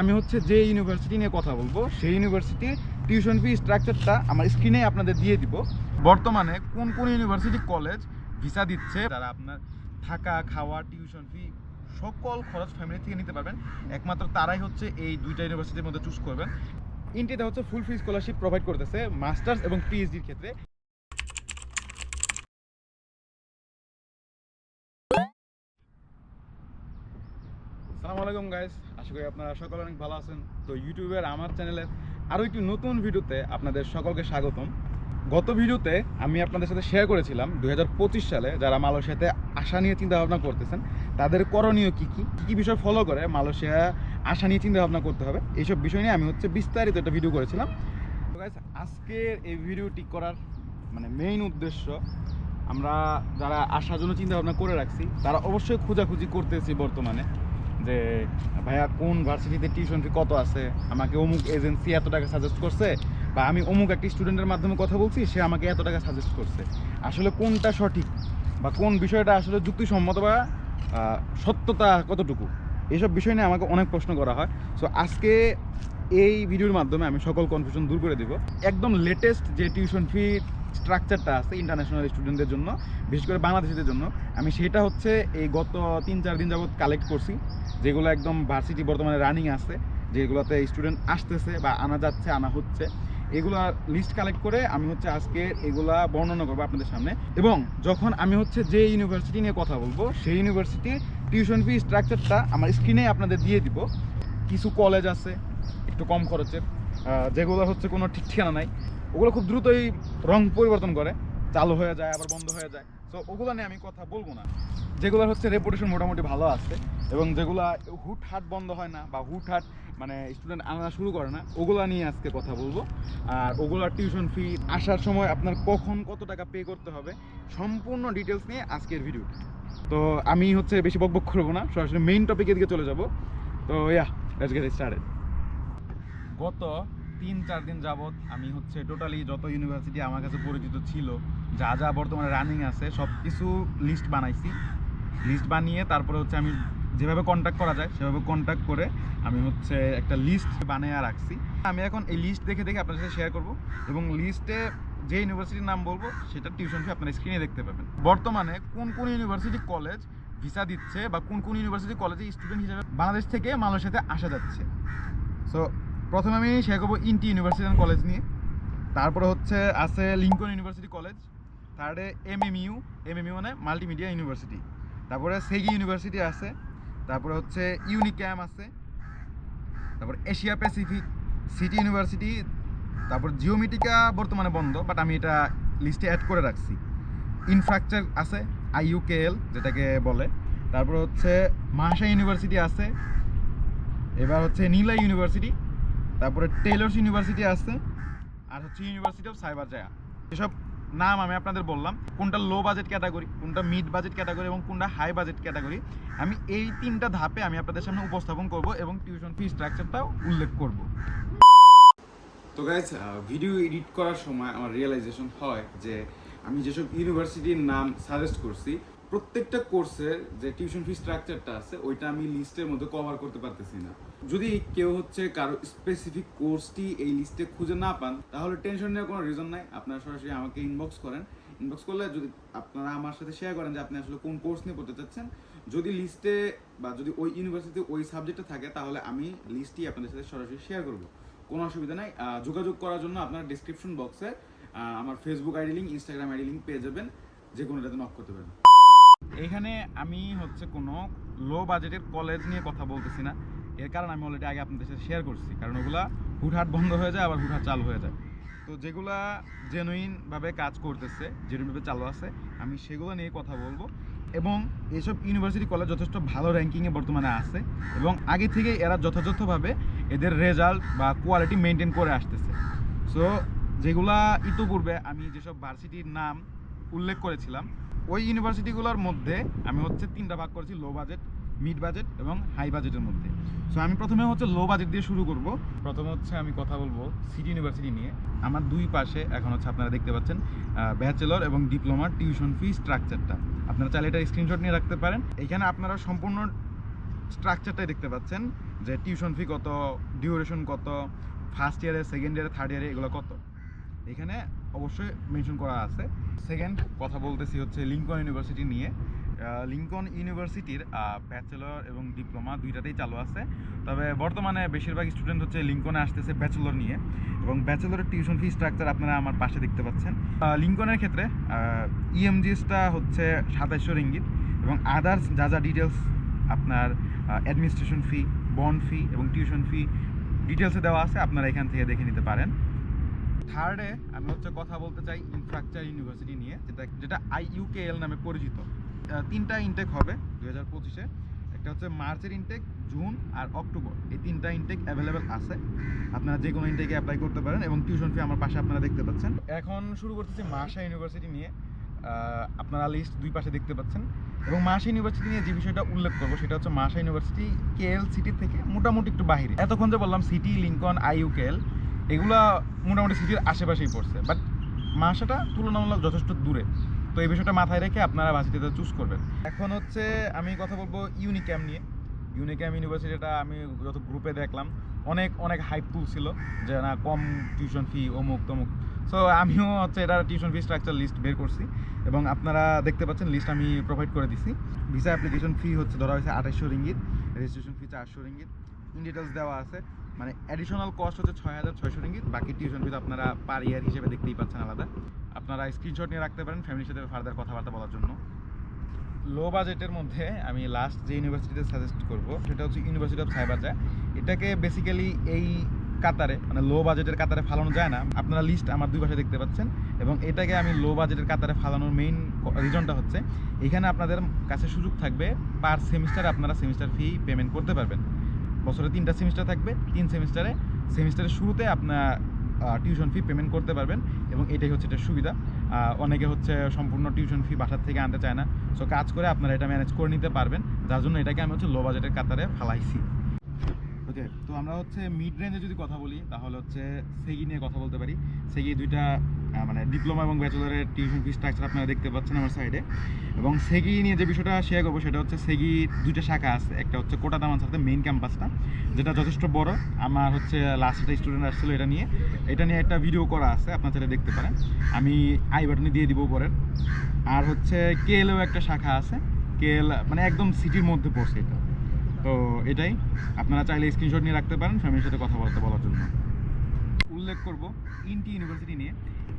আমি হচ্ছে যে ইউনিভার্সিটি নিয়ে কথা বলব, সেই ইউনিভার্সিটির টিউশন ফি স্ট্রাকচারটা আমার স্ক্রিনে আপনাদের দিয়ে দিব। বর্তমানে কোন কোন ইউনিভার্সিটি কলেজ ভিসা দিচ্ছে তারা আপনার থাকা, খাওয়া টিউশন ফি সকল খরচ ফ্যামিলি থেকে নিতে পারবেন। একমাত্র তারাই হচ্ছে এই দুইটা ইউনিভার্সিটির মধ্যে চুজ করবেন। ইন্টিতে হচ্ছে ফুল ফি স্কলারশিপ প্রোভাইড করতেছে মাস্টার্স এবং পিএইচডির ক্ষেত্রে। সালামু আলাইকুম গাইস আশা করি আপনারা সকলে অনেক ভালো আছেন। তো ইউটিউবের আমার চ্যানেলের আরও একটি নতুন ভিডিওতে আপনাদের সকলকে স্বাগতম। গত ভিডিওতে আমি আপনাদের সাথে শেয়ার করেছিলাম দু হাজার পঁচিশ সালে যারা মালয়েশিয়াতে আসা নিয়ে চিন্তাভাবনা করতেছেন, তাদের করণীয় কী কী? কী কী বিষয় ফলো করে মালয়েশিয়া আসা নিয়ে চিন্তাভাবনা করতে হবে? এইসব বিষয় নিয়ে আমি হচ্ছে বিস্তারিত একটা ভিডিও করেছিলাম। আজকের এই ভিডিওটি করার মানে মেইন উদ্দেশ্য আমরা যারা আসার জন্য চিন্তাভাবনা করে রাখছি, তারা অবশ্যই খোঁজাখুঁজি করতেছি বর্তমানে। যে, ভাইয়া, কোন ভার্সিটিতে টিউশন ফি কত আছে? আমাকে অমুক এজেন্সি এত টাকা সাজেস্ট করছে বা আমি অমুক একটি স্টুডেন্টের মাধ্যমে কথা বলছি, সে আমাকে এত টাকা সাজেস্ট করছে। আসলে কোনটা সঠিক বা কোন বিষয়টা আসলে যুক্তিসম্মত বা সত্যতা কতটুকু? এইসব বিষয় নিয়ে আমাকে অনেক প্রশ্ন করা হয়। সো আজকে এই ভিডিওর মাধ্যমে আমি সকল কনফিউশন দূর করে দিব। একদম লেটেস্ট যে টিউশন ফি স্ট্রাকচারটা আছে ইন্টারন্যাশনাল স্টুডেন্টদের জন্য, বিশেষ করে বাংলাদেশিদের জন্য। আমি সেটা হচ্ছে এই গত তিন চার দিন যাবত কালেক্ট করছি, যেগুলো একদম ভার্সিটি বর্তমানে রানিং আছে, যেগুলোতে স্টুডেন্ট আসতেছে বা আনা যাচ্ছে, আনা হচ্ছে। এগুলা লিস্ট কালেক্ট করে আমি হচ্ছে আজকে এগুলা বর্ণনা করব আপনাদের সামনে। এবং যখন আমি হচ্ছে যে ইউনিভার্সিটি নিয়ে কথা বলব, সেই ইউনিভার্সিটির টিউশন ফি স্ট্রাকচারটা আমার স্ক্রিনে আপনাদের দিয়ে দিব। কিছু কলেজ আছে, একটু কম খরচের যেগুলো হচ্ছে কোনো ঠিক ঠিকানা নাই। ওগুলো খুব দ্রুতই রং পরিবর্তন করে, চালু হয়ে যায়, আবার বন্ধ হয়ে যায়। তো ওগুলো নিয়ে আমি কথা বলব না। যেগুলো হচ্ছে রেপুটেশন মোটামুটি ভালো আছে এবং যেগুলো হুটহাট বন্ধ হয় না বা হুটহাট মানে স্টুডেন্ট আনা শুরু করে না, ওগুলো নিয়ে আজকে কথা বলব। আর ওগুলোর টিউশন ফি আসার সময় আপনার কখন কত টাকা পে করতে হবে, সম্পূর্ণ ডিটেলস নিয়ে আজকের ভিডিও তো আমি হচ্ছে বেশি বকবক করব না, সরাসরি মেইন টপিকের দিকে চলে যাব। তো ইয়া গত তিন চার দিন যাবত আমি হচ্ছে টোটালি যত ইউনিভার্সিটি আমার কাছে পরিচিত ছিল, যা যা বর্তমানে রানিং আছে, সব কিছু লিস্ট বানাইছি। লিস্ট বানিয়ে তারপরে হচ্ছে আমি যেভাবে কন্ট্যাক্ট করা যায়, সেভাবে কন্ট্যাক্ট করে আমি হচ্ছে একটা লিস্ট বানিয়ে রাখছি। আমি এখন এই লিস্ট দেখে দেখে আপনার সাথে শেয়ার করব এবং লিস্টে যে ইউনিভার্সিটির নাম বলব সেটা টিউশন ফি আপনার স্ক্রিনে দেখতে পাবেন। বর্তমানে কোন কোন ইউনিভার্সিটি কলেজ ভিসা দিচ্ছে বা কোন কোন ইউনিভার্সিটি কলেজে স্টুডেন্ট হিসেবে বাংলাদেশ থেকে মালয়েশিয়াতে আসা যাচ্ছে? সো প্রথমে আমি শেয়ার করব ইন্টি ইউনিভার্সিটি অ্যান্ড কলেজ নিয়ে। তারপরে হচ্ছে আছে Lincoln university college থার্ডে M M U M M U মানে মাল্টিমিডিয়া ইউনিভার্সিটি। তারপরে সেগি ইউনিভার্সিটি আছে, তারপরে হচ্ছে ইউনিক্যাম আছে, তারপর এশিয়া প্যাসিফিক সিটি ইউনিভার্সিটি, তারপর জিওমেটিকা বর্তমানে বন্ধ, বাট আমি এটা লিস্টে অ্যাড করে রাখছি। ইনফ্রাস্ট্রাকচার আছে, আইইউকেএল যেটাকে বলে। তারপর হচ্ছে মাহাশা ইউনিভার্সিটি আছে, এবার হচ্ছে নীলা ইউনিভার্সিটি তারপরে টেলর্স ইউনিভার্সিটি আছে, আর হচ্ছে ইউনিভার্সিটি অফ সাইবার জায়া এসব নাম আমি আপনাদের বললাম, কোনটা লো বাজেট ক্যাটাগরি কোনটা মিড বাজেট ক্যাটাগরি এবং কোনটা হাই বাজেট ক্যাটাগরি আমি এই তিনটা ধাপে আমি আপনাদের সামনে উপস্থাপন করব এবং টিউশন ফি স্ট্রাকচারটাও উল্লেখ করব। তো গাইজ ভিডিও এডিট করার সময় আমার রিয়েলাইজেশন হয় যে আমি যেসব ইউনিভার্সিটির নাম সাজেস্ট করছি, প্রত্যেকটা কোর্সের যে টিউশন ফি স্ট্রাকচারটা আছে, ওইটা আমি লিস্টের মধ্যে কভার করতে পারতেছি না। যদি কেউ হচ্ছে কারও স্পেসিফিক কোর্সটি এই লিস্টে খুঁজে না পান, তাহলে টেনশন নেওয়ার কোনো রিজন নাই। আপনারা সরাসরি আমাকে ইনবক্স করেন। ইনবক্স করলে যদি আপনারা আমার সাথে শেয়ার করেন যে আপনি আসলে কোন কোর্স নিয়ে পড়তে চাচ্ছেন, যদি লিস্টে বা যদি ওই ইউনিভার্সিটিতে ওই সাবজেক্টে থাকে, তাহলে আমি লিস্টটি আপনাদের সাথে সরাসরি শেয়ার করব। কোনো অসুবিধা নাই। যোগাযোগ করার জন্য আপনারা ডিসক্রিপশন বক্সে আমার Facebook ID link Instagram ID link পেয়ে যাবেন। যে কোনোটাতে নক করতে পারেন। এখানে আমি হচ্ছে কোনো লো বাজেটের কলেজ নিয়ে কথা বলতেছি না। এর কারণ আমি অলরেডি আগে আপনাদের সাথে শেয়ার করছি, কারণ ওগুলা হুটহাট বন্ধ হয়ে যায়, আবার হুটহাট চালু হয়ে যায়। তো যেগুলা জেনুইনভাবে কাজ করতেছে জেনুইনভাবে চালু আছে, আমি সেগুলো নিয়ে কথা বলব। এবং এসব ইউনিভার্সিটি কলেজ যথেষ্ট ভালো র্যাঙ্কিংয়ে বর্তমানে আছে, এবং আগে থেকে এরা যথাযথভাবে এদের রেজাল্ট বা কোয়ালিটি মেনটেন করে আসতেছে। সো যেগুলা ইতোপূর্বে আমি যেসব ভার্সিটির নাম উল্লেখ করেছিলাম, ওই ইউনিভার্সিটিগুলোর মধ্যে আমি হচ্ছে তিনটা ভাগ করেছি লো বাজেট মিড বাজেট এবং হাই বাজেটের মধ্যে। সো আমি প্রথমে হচ্ছে লো বাজেট দিয়ে শুরু করব। প্রথমে হচ্ছে আমি কথা বলব সিটি ইউনিভার্সিটি নিয়ে। আমার দুই পাশে এখন হচ্ছে আপনারা দেখতে পাচ্ছেন ব্যাচেলর এবং ডিপ্লোমার টিউশন ফি স্ট্রাকচারটা আপনারা চাইলে এটা স্ক্রিনশট নিয়ে রাখতে পারেন। এখানে আপনারা সম্পূর্ণ স্ট্রাকচারটাই দেখতে পাচ্ছেন যে টিউশন ফি কত ডিউরেশন কত ফার্স্ট ইয়ারে সেকেন্ড ইয়ারে থার্ড ইয়ারে এগুলো কত। এখানে অবশ্যই মেনশন করা আছে। সেকেন্ড কথা বলতেছি হচ্ছে লিঙ্কন ইউনিভার্সিটি নিয়ে। লিঙ্কন ইউনিভার্সিটির ব্যাচেলর এবং ডিপ্লোমা দুইটাতেই চালু আছে। তবে বর্তমানে বেশিরভাগ স্টুডেন্ট হচ্ছে লিঙ্কনে আসতেছে ব্যাচেলর নিয়ে এবং ব্যাচেলরের টিউশন ফি স্ট্রাকচার আপনারা আমার পাশে দেখতে পাচ্ছেন। লিঙ্কনের ক্ষেত্রে E ইএমজিএসটা হচ্ছে সাতাইশশো রিঙ্গিত এবং আদার্স যা যা ডিটেলস আপনার অ্যাডমিনিস্ট্রেশন ফি বন্ড ফি এবং টিউশন ফি ডিটেলসে দেওয়া আছে, আপনারা এখান থেকে দেখে নিতে পারেন। থার্ডে আমি হচ্ছে কথা বলতে চাই ইনফ্রাস্ট্রাকচার ইউনিভার্সিটি নিয়ে, যেটা যেটা আইইউকেএল নামে পরিচিত। তিনটা ইনটেক হবে দু হাজার পঁচিশে। একটা হচ্ছে মার্চের ইনটেক জুন আর অক্টোবর। এই তিনটা ইনটেক অ্যাভেলেবেল আছে। আপনারা যে কোনো ইনটেকে অ্যাপ্লাই করতে পারেন এবং টিউশন ফি আমার পাশে আপনারা দেখতে পাচ্ছেন। এখন শুরু করতেছি মাসা ইউনিভার্সিটি নিয়ে। আপনারা লিস্ট দুই পাশে দেখতে পাচ্ছেন। এবং মাসা ইউনিভার্সিটি নিয়ে যে বিষয়টা উল্লেখ করব, সেটা হচ্ছে মাসা ইউনিভার্সিটি কেএল সিটি থেকে মোটামুটি একটু বাহিরে। এতক্ষণ যে বললাম সিটি লিঙ্কন আইইউকেএল এগুলা মোটামুটি সিটির আশেপাশেই পড়ছে। বাট মাসাটা তুলনামূলক যথেষ্ট দূরে। তো এই বিষয়টা মাথায় রেখে আপনারা ভার্সিটিতে চুজ করবেন। এখন হচ্ছে আমি কথা বলব ইউনিক্যাম নিয়ে। ইউনিক্যাম ইউনিভার্সিটিটা আমি যত গ্রুপে দেখলাম, অনেক অনেক হাইপ তুলছিল যে না, কম টিউশন ফি অমুক, তমুক। সো আমিও হচ্ছে এটা টিউশন ফি স্ট্রাকচার লিস্ট বের করছি এবং আপনারা দেখতে পাচ্ছেন লিস্ট আমি প্রোভাইড করে দিছি। ভিসা অ্যাপ্লিকেশন ফি হচ্ছে, ধরা হয়েছে আঠাশশো রিঙ্গিত রেজিস্ট্রেশন ফি চারশো রিঙ্গিত। ইন ডিটেলস দেওয়া আছে। মানে অ্যাডিশনাল কস্ট হচ্ছে ছয় হাজার ছয়শো রিঙ্গিত, বাকি টিউশন ফি তো আপনারা পার ইয়ার হিসেবে দেখতেই পাচ্ছেন আলাদা। আপনারা স্ক্রিনশট নিয়ে রাখতে পারেন ফ্যামিলির সাথে ফার্দার কথাবার্তা বলার জন্য। লো বাজেটের মধ্যে আমি লাস্ট যে ইউনিভার্সিটিতে সাজেস্ট করব, সেটা হচ্ছে ইউনিভার্সিটি অফ সাইবারজা এটাকে বেসিক্যালি এই কাতারে মানে লো বাজেটের কাতারে ফালানো যায় না। আপনারা লিস্ট আমার দুই পাশে দেখতে পাচ্ছেন। এবং এটাকে আমি লো বাজেটের কাতারে ফালানোর মেইন রিজনটা হচ্ছে, এখানে আপনাদের কাছে সুযোগ থাকবে পার সেমিস্টার আপনারা সেমিস্টার ফি পেমেন্ট করতে পারবেন। বছরে তিনটা সেমিস্টার থাকবে, তিন সেমিস্টারে সেমিস্টারের শুরুতে আপনার টিউশন ফি পেমেন্ট করতে পারবেন এবং এটাই হচ্ছে এটার সুবিধা। অনেকে হচ্ছে সম্পূর্ণ টিউশন ফি বাসার থেকে আনতে চায় না। সো কাজ করে আপনারা এটা ম্যানেজ করে নিতে পারবেন। যার জন্য এটাকে আমি হচ্ছে লো বাজেটের কাতারে ফালাইছি। ওকে তো আমরা হচ্ছে মিড রেঞ্জে যদি কথা বলি, তাহলে হচ্ছে সেগি নিয়ে কথা বলতে পারি। সেগি দুইটা মানে ডিপ্লোমা এবং ব্যাচেলরের টিউশন ফি স্ট্রাকচার আপনারা দেখতে পাচ্ছেন আমার সাইডে এবং সেগি নিয়ে যে বিষয়টা শেয়ার করব সেটা হচ্ছে সেগি দুইটা শাখা আছে। একটা হচ্ছে কোটা দামান সাথে মেইন ক্যাম্পাসটা যেটা যথেষ্ট বড়। আমার হচ্ছে লাস্ট স্টুডেন্ট আসছিল এটা নিয়ে। এটা নিয়ে একটা ভিডিও করা আছে, আপনার সেটা দেখতে পারেন। আমি আই বাটনে দিয়ে দিব পরের আর হচ্ছে কেএলও একটা শাখা আছে। কেএল মানে একদম সিটির মধ্যে পড়ছে এটা। তো এটাই। আপনারা চাইলে স্ক্রিনশট নিয়ে রাখতে পারেন ফ্যামিলির সাথে কথা বলতে বলার জন্য। উল্লেখ করব ইনটি ইউনিভার্সিটি নিয়ে।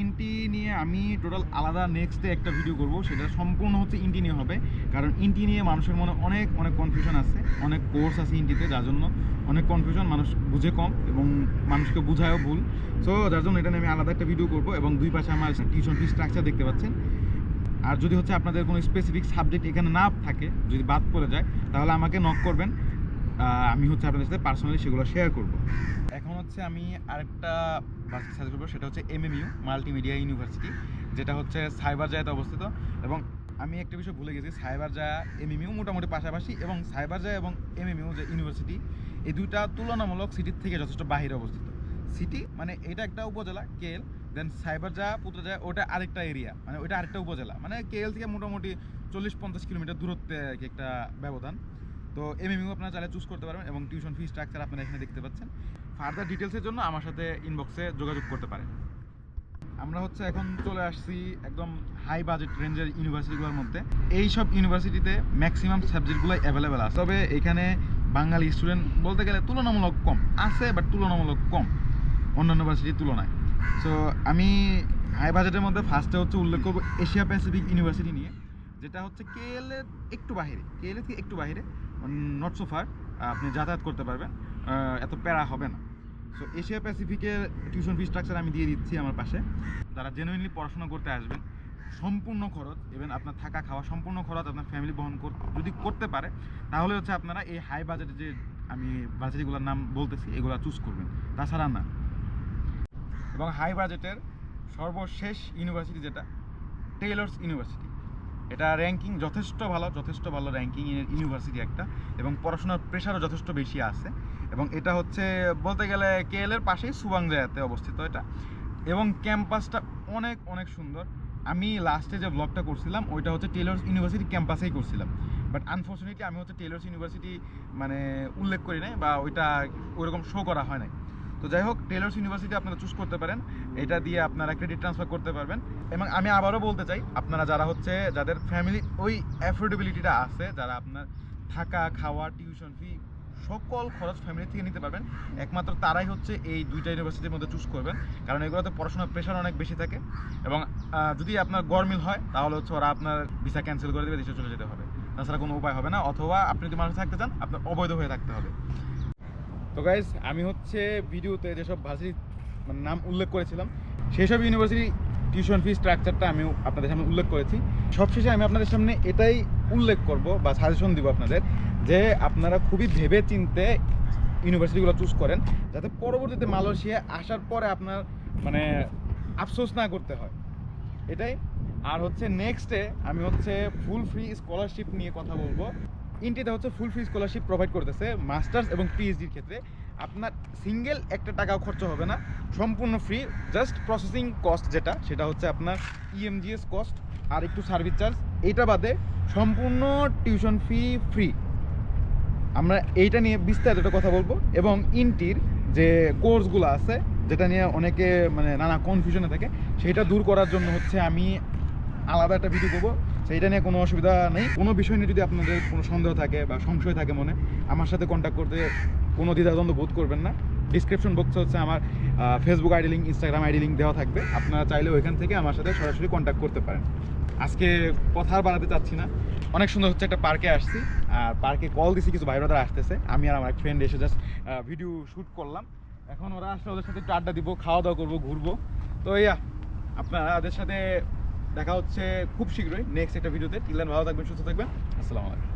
ইনটি নিয়ে আমি টোটাল আলাদা নেক্সটে একটা ভিডিও করব, সেটা সম্পূর্ণ হচ্ছে ইন্টি নিয়ে হবে। কারণ ইনটি নিয়ে মানুষের মনে অনেক অনেক কনফিউশন আছে, অনেক কোর্স আছে ইনটিতে, যার জন্য অনেক কনফিউশন মানুষ বুঝে কম এবং মানুষকে বোঝায়ও ভুল। সো যার জন্য এটা নিয়ে আমি আলাদা একটা ভিডিও করব এবং দুই পাশে আমার টিউশন ফি স্ট্রাকচার দেখতে পাচ্ছেন। আর যদি হচ্ছে আপনাদের কোনো স্পেসিফিক সাবজেক্ট এখানে না থাকে, যদি বাদ পড়ে যায়, তাহলে আমাকে নক করবেন। আমি হচ্ছে আপনাদের সাথে পার্সোনালি সেগুলো শেয়ার করব। হচ্ছে আমি আরেকটা ভার্সিটি সাজেস্ট করব, সেটা হচ্ছে এমএমইউ মাল্টিমিডিয়া ইউনিভার্সিটি যেটা হচ্ছে সাইবার জায়াতে অবস্থিত। এবং আমি একটা বিষয় ভুলে গেছি, সাইবার জায়া এমএমইউ মোটামুটি পাশাপাশি এবং সাইবার জায়া এবং এমএমইউ যে ইউনিভার্সিটি এই দুইটা তুলনামূলক সিটির থেকে যথেষ্ট বাহিরে অবস্থিত। সিটি মানে এটা একটা উপজেলা কেএল দেন সাইবার যা পুত্রজা ওটা আরেকটা এরিয়া মানে ওটা আরেকটা উপজেলা। মানে কেএল থেকে মোটামুটি চল্লিশ পঞ্চাশ কিলোমিটার দূরত্বে একটা ব্যবধান। তো এমএমইউ আপনারা চাইলে চুজ করতে পারবেন এবং টিউশন ফি স্ট্রাকচার আপনারা এখানে দেখতে পাচ্ছেন। ফার্দার ডিটেলসের জন্য আমার সাথে ইনবক্সে যোগাযোগ করতে পারেন। আমরা হচ্ছে এখন চলে আসছি একদম হাই বাজেট রেঞ্জের ইউনিভার্সিটিগুলোর মধ্যে। এই সব ইউনিভার্সিটিতে ম্যাক্সিমাম সাবজেক্টগুলোই অ্যাভেলেবেল আছে। তবে এখানে বাঙালি স্টুডেন্ট বলতে গেলে তুলনামূলক কম। আছে বাট তুলনামূলক কম। অন্যান্য ইউনিভার্সিটির তুলনায়। সো আমি হাই বাজেটের মধ্যে ফার্স্টে হচ্ছে উল্লেখ করব এশিয়া প্যাসিফিক ইউনিভার্সিটি নিয়ে। যেটা হচ্ছে এর একটু বাইরে কেএল থেকে একটু বাইরে নট সো ফার আপনি যাতায়াত করতে পারবেন। এত প্যারা হবে না। সো এশিয়া প্যাসিফিকের টিউশন ফি স্ট্রাকচার আমি দিয়ে দিচ্ছি আমার পাশে। যারা জেনুইনলি পড়াশোনা করতে আসবেন, সম্পূর্ণ খরচ ইভেন আপনার থাকা খাওয়া, সম্পূর্ণ খরচ আপনার ফ্যামিলি বহন কর যদি করতে পারে, তাহলে হচ্ছে আপনারা এই হাই বাজেটে যে আমি ভার্সিটিগুলোর নাম বলতেছি, এগুলো চুজ করবেন। তাছাড়া না। এবং হাই বাজেটের সর্বশেষ ইউনিভার্সিটি যেটা টেইলর্স ইউনিভার্সিটি এটা র্যাঙ্কিং যথেষ্ট ভালো যথেষ্ট ভালো র্যাঙ্কিং ইউনিভার্সিটি একটা এবং পড়াশোনার প্রেশারও যথেষ্ট বেশি আছে এবং এটা হচ্ছে বলতে গেলে কেএল এর পাশেই সুবাংজায়াতে অবস্থিত এটা এবং ক্যাম্পাসটা অনেক অনেক সুন্দর। আমি লাস্টে যে ব্লগটা করছিলাম, ওইটা হচ্ছে টেলর্স ইউনিভার্সিটি ক্যাম্পাসেই করছিলাম। বাট আনফর্চুনেটলি আমি হচ্ছে টেলর্স ইউনিভার্সিটি মানে উল্লেখ করি নাই বা ওইটা ওইরকম শো করা হয় নাই। তো যাই হোক টেলর্স ইউনিভার্সিটি আপনারা চুজ করতে পারেন। এটা দিয়ে আপনারা ক্রেডিট ট্রান্সফার করতে পারবেন। এবং আমি আবারও বলতে চাই, আপনারা যারা হচ্ছে, যাদের ফ্যামিলি ওই অ্যাফোর্ডেবিলিটিটা আছে, যারা আপনার থাকা, খাওয়া টিউশন ফি সকল খরচ ফ্যামিলি থেকে নিতে পারবেন। একমাত্র তারাই হচ্ছে এই দুইটা ইউনিভার্সিটির মধ্যে চুজ করবেন। কারণ এগুলোতে পড়াশোনার প্রেশার অনেক বেশি থাকে। এবং যদি আপনার গরমিল হয়, তাহলে হচ্ছে ওরা আপনার ভিসা ক্যান্সেল করে দেবে, দেশে চলে যেতে হবে। তাছাড়া কোনো উপায় হবে না। অথবা আপনি যদি মানুষ থাকতে চান, আপনার অবৈধ হয়ে থাকতে হবে। তো গাইজ আমি হচ্ছে ভিডিওতে যেসব ভার্সিটি মানে নাম উল্লেখ করেছিলাম সেই সব ইউনিভার্সিটি টিউশন ফি স্ট্রাকচারটা আমি আপনাদের সামনে উল্লেখ করেছি। সবশেষে আমি আপনাদের সামনে এটাই উল্লেখ করব বা সাজেশন দিব আপনাদের যে আপনারা খুবই ভেবে চিনতে ইউনিভার্সিটিগুলো চুজ করেন, যাতে পরবর্তীতে মালয়েশিয়া আসার পরে আপনার মানে আফসোস না করতে হয়। এটাই। আর হচ্ছে নেক্সটে আমি হচ্ছে ফুল ফ্রি স্কলারশিপ নিয়ে কথা বলব। ইন্টিতে হচ্ছে ফুল ফ্রি স্কলারশিপ প্রোভাইড করতেছে মাস্টার্স এবং পিএইচডির ক্ষেত্রে। আপনার সিঙ্গেল একটা টাকাও খরচ হবে না, সম্পূর্ণ ফ্রি জাস্ট প্রসেসিং কস্ট যেটা, সেটা হচ্ছে আপনার E ইএমজিএস কস্ট আর একটু সার্ভিস চার্জ এইটা বাদে সম্পূর্ণ টিউশন ফি ফ্রি আমরা এইটা নিয়ে বিস্তারিত কথা বলব এবং ইনটির যে কোর্সগুলো আছে, যেটা নিয়ে অনেকে মানে নানা কনফিউশনে থাকে, সেটা দূর করার জন্য হচ্ছে আমি আলাদা একটা ভিডিও করব। সেইটা নিয়ে কোনো অসুবিধা নেই। কোনো বিষয় নিয়ে যদি আপনাদের কোনো সন্দেহ থাকে বা সংশয় থাকে মনে, আমার সাথে কন্ট্যাক্ট করতে কোনো দ্বিধাদ্বন্দ্ব বোধ করবেন না। ডিসক্রিপশন বক্সে হচ্ছে আমার Facebook ID link Instagram ID link দেওয়া থাকবে। আপনারা চাইলে ওইখান থেকে আমার সাথে সরাসরি কন্ট্যাক্ট করতে পারেন। আজকে কথা বাড়াতে চাচ্ছি না। অনেক সুন্দর হচ্ছে একটা পার্কে আসছি। আর পার্কে কল দিছি, কিছু ভাই ব্রাদার আসতেছে। আমি আর আমার ফ্রেন্ড এসে জাস্ট ভিডিও শ্যুট করলাম। এখন ওরা আসলে ওদের সাথে একটু আড্ডা দিব, খাওয়া দাওয়া করব, ঘুরবো। তো ইয়া, আপনারা ওদের সাথে দেখা হচ্ছে খুব শীঘ্রই নেক্সট একটা ভিডিওতে। টিলেন ভালো থাকবেন সুস্থ থাকবেন। আসসালামু আলাইকুম।